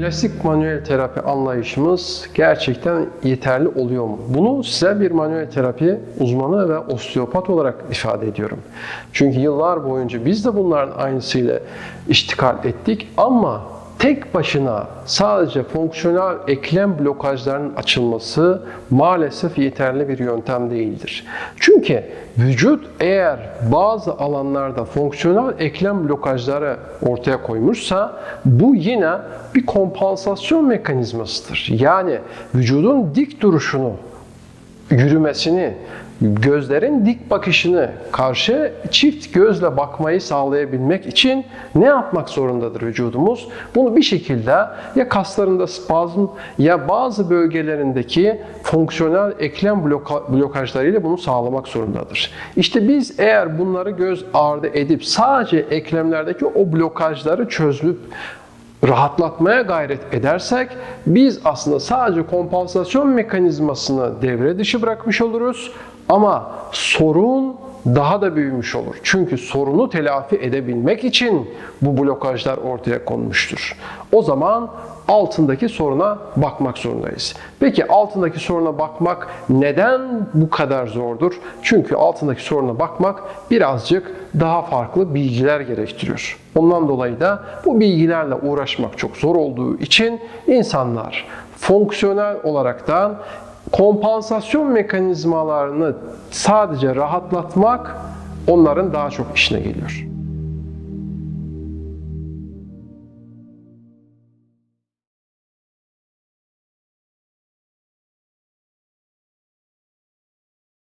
Klasik manuel terapi anlayışımız gerçekten yeterli oluyor mu? Bunu size bir manuel terapi uzmanı ve osteopat olarak ifade ediyorum. Çünkü yıllar boyunca biz de bunların aynısıyla iştikal ettik ama tek başına sadece fonksiyonel eklem blokajlarının açılması maalesef yeterli bir yöntem değildir. Çünkü vücut eğer bazı alanlarda fonksiyonel eklem blokajları ortaya koymuşsa bu yine bir kompansasyon mekanizmasıdır. Yani vücudun dik duruşunu yürümesini, gözlerin dik bakışını, karşı çift gözle bakmayı sağlayabilmek için ne yapmak zorundadır vücudumuz? Bunu bir şekilde ya kaslarında spazm ya bazı bölgelerindeki fonksiyonel eklem bloka- blokajlarıyla bunu sağlamak zorundadır. İşte biz eğer bunları göz ardı edip sadece eklemlerdeki o blokajları çözüp rahatlatmaya gayret edersek biz aslında sadece kompansasyon mekanizmasını devre dışı bırakmış oluruz ama sorun daha da büyümüş olur. Çünkü sorunu telafi edebilmek için bu blokajlar ortaya konmuştur. O zaman altındaki soruna bakmak zorundayız. Peki altındaki soruna bakmak neden bu kadar zordur? Çünkü altındaki soruna bakmak birazcık daha farklı bilgiler gerektiriyor. Ondan dolayı da bu bilgilerle uğraşmak çok zor olduğu için insanlar fonksiyonel olaraktan kompansasyon mekanizmalarını sadece rahatlatmak onların daha çok işine geliyor.